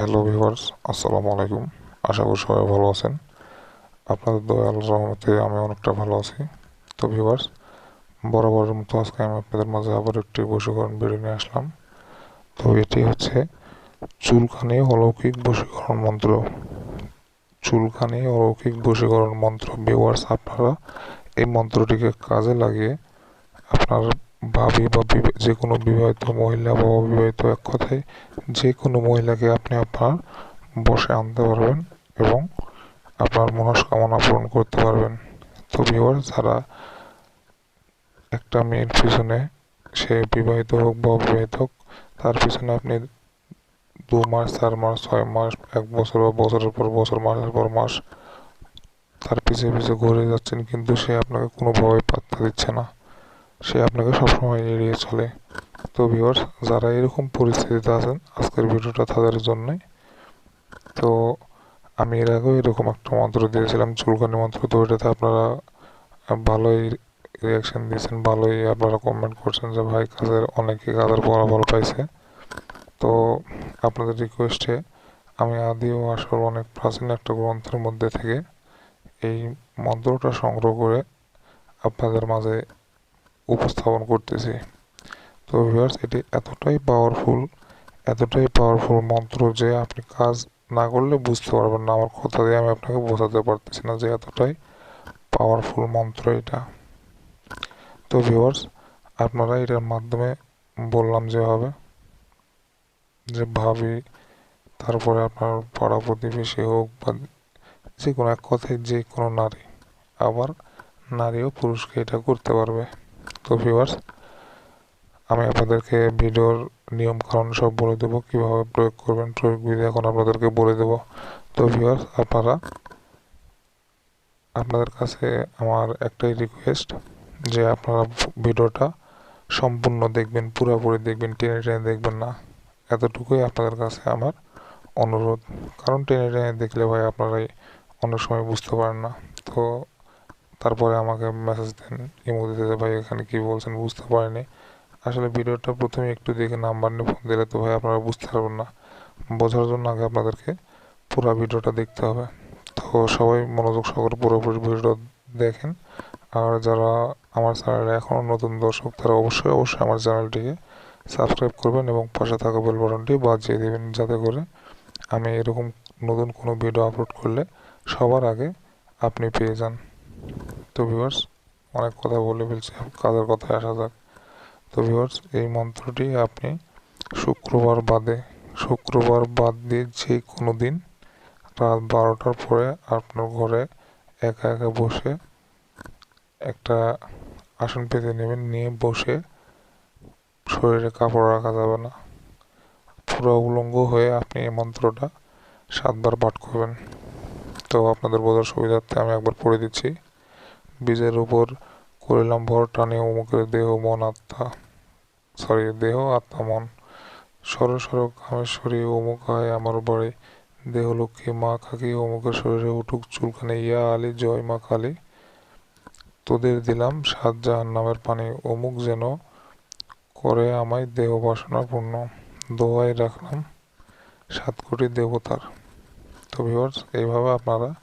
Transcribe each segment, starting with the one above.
Hello viewers আসসালামু আলাইকুম। আশা করি সবাই ভালো আছেন। আপনাদের দয়াল রহমতে আমি অনেকটা ভালো আছি। তো ভিউয়ার্স বরাবরের মতো আজকে আমি আপনাদের মাঝে আবার একটি বশীকরণ ভিডিও নিয়ে আসলাম। তো এটি হচ্ছে চুলকানি অলৌকিক বশীকরণ মন্ত্র। চুলখানি অলৌকিক বশীকরণ মন্ত্র ভিভার্স আপনারা এই মন্ত্রটিকে কাজে লাগিয়ে আপনার ভাবি বা যে কোনো বিবাহিত মহিলা বা অবিবাহিত এক কথায় যে কোনো মহিলাকে আপনি আপনার বসে আনতে পারবেন এবং আপনার মনস্কামনা পূরণ করতে পারবেন। তো ভিওর যারা একটা মেয়ের পিছনে সে বিবাহিত হোক বা অবিবাহিত হোক, তার পিছনে আপনি দু মাস, চার মাস, ছয় মাস, এক বছর বা বছরের পর বছর, মাসের পর মাস তার পিছে পিছে ঘুরে যাচ্ছেন, কিন্তু সে আপনাকে কোনোভাবেই পাত্তা দিচ্ছে না। সে আপনাকে সবসময় এড়িয়ে চলে। তো ভিউয়ার্স যারা এরকম পরিস্থিতিতে আছেন, আজকের ভিডিওটা তাদের জন্যই। তো আমি এর আগেও এরকম একটা মন্ত্র দিয়েছিলাম, চুলকানি মন্ত্র। তো ওইটাতে আপনারা ভালোই রিয়াকশন দিয়েছেন, ভালোই আপনারা কমেন্ট করছেন যে, ভাই, কাজের অনেকে কাজের ফলাফল পাইছে। তো আপনাদের রিকোয়েস্টে আমি আদি ও আসল অনেক প্রাচীন একটা গ্রন্থের মধ্যে থেকে এই মন্ত্রটা সংগ্রহ করে আপনাদের মাঝে উপস্থাপন করতেছি। তো ভিউয়ার্স এটি এতটাই পাওয়ারফুল এতটাই পাওয়ারফুল মন্ত্র যে আপনি কাজ না করলে বুঝতে পারবেন না। আমার কথা দিয়ে আমি আপনাকে বোঝাতে পারতেছি না যে এতটাই পাওয়ারফুল মন্ত্র এটা। তো ভিউয়ার্স আপনারা এটার মাধ্যমে বললাম যেভাবে, যে ভাবি, তারপরে আপনার পাড়া প্রতিবেশী হোক বা যে কোনো এক কথায় যে কোনো নারী, আবার নারী ও পুরুষকে এটা করতে পারবে। তো ভিউয়ার্স আমি আপনাদেরকে ভিডিওর নিয়ম কারণ সব বলে দেবো, কীভাবে প্রয়োগ করবেন প্রয়োগ বিধি এখন আপনাদেরকে বলে দেবো। তো ভিউয়ার্স আপনারা, আপনাদের কাছে আমার একটাই রিকোয়েস্ট যে আপনারা ভিডিওটা সম্পূর্ণ দেখবেন, পুরোপুরি দেখবেন, টেনে টেনে দেখবেন না। এতটুকুই আপনাদের কাছে আমার অনুরোধ। কারণ টেনে টেনে দেখলে ভাই আপনারাই অনেক সময় বুঝতে পারেন না। তো তারপরে আমাকে মেসেজ দেন ইমো দিতে ভাই, এখানে কি বলছেন? বুঝতে পারিনি। আসলে ভিডিওটা প্রথমে একটু দেখে নাম্বার নিয়ে ফোন দিলে তো, ভাই, আপনারা বুঝতে পারবেন না। বোঝার জন্য আগে আপনাদেরকে পুরো ভিডিওটা দেখতে হবে। তো সবাই মনোযোগ সহকারে পুরোপুরি ভিডিও দেখেন। আর যারা আমার চ্যানেলে এখনও নতুন দর্শক, তারা অবশ্যই অবশ্যই আমার চ্যানেলটিকে সাবস্ক্রাইব করবেন এবং পাশে থাকা বেল বাটনটি বাজিয়ে দেবেন যাতে করে আমি এরকম নতুন কোনো ভিডিও আপলোড করলে সবার আগে আপনি পেয়ে যান। তো ভিউয়ার্স অনেক কথা বলে ফেলছি, কাজের কথায় আসা যাক। তো ভিউয়ার্স এই মন্ত্রটি আপনি শুক্রবার বাদে, শুক্রবার বাদ দিয়ে যে কোনো দিন রাত বারোটার পরে আপনার ঘরে একা একা বসে একটা আসন পেতে নেবেন, নিয়ে বসে শরীরে কাপড় রাখা যাবে না। পুরো উলঙ্গ হয়ে আপনি এই মন্ত্রটা সাতবার পাঠ করবেন। তো আপনাদের বোঝার সুবিধার্থে আমি একবার পড়ে দিচ্ছি। বীজের উপর করিলাম ভর, টানে অমুকের দেহ, মন, আত্মা। সরি, দেহ, আত্মা, মন। সর সর, কামেশ্বরী, অমুক হয় আমার বাড়ি দেহলক্ষ্মী মা খাকি অমুকের শরীরে উঠুক চুলখানে ইয়া আলী, জয় মা কালী। তোদের দিলাম সাত জাহান নামের পানি। অমুক যেন করে আমায় দেহ বাসনা পূর্ণ। দোয়াই রাখলাম সাত কোটি দেবতার। তো ভিউয়ার্স এইভাবে আপনারা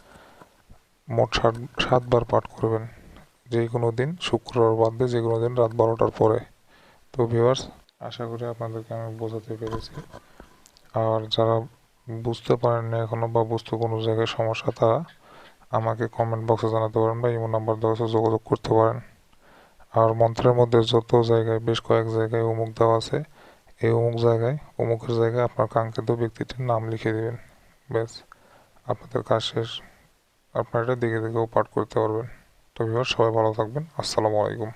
মোট ষাট সাতবার পাঠ করবেন। যে কোনো দিন, শুক্রবার বাদ দিয়ে যে কোনো দিন রাত বারোটার পরে। তো ভিউয়ার্স আশা করি আপনাদেরকে আমি বোঝাতে পেরেছি। আর যারা বুঝতে পারেন না এখনও বা বুঝতে কোনো জায়গায় সমস্যা, তারা আমাকে কমেন্ট বক্সে জানাতে পারেন বা ইমো নাম্বার দেওয়া যোগাযোগ করতে পারেন। আর মন্ত্রের মধ্যে যত জায়গায়, বেশ কয়েক জায়গায় অমুক দেওয়া আছে, এই অমুক জায়গায়, অমুকের জায়গায় আপনার কাঙ্ক্ষিত ব্যক্তিটির নাম লিখে দেবেন। ব্যাস, আপনাদের কাজ শেষ। আপনারা এটা দেখে দেখেও পাঠ করতে পারবেন। তো সবাই ভালো থাকবেন। আসসালামু আলাইকুম।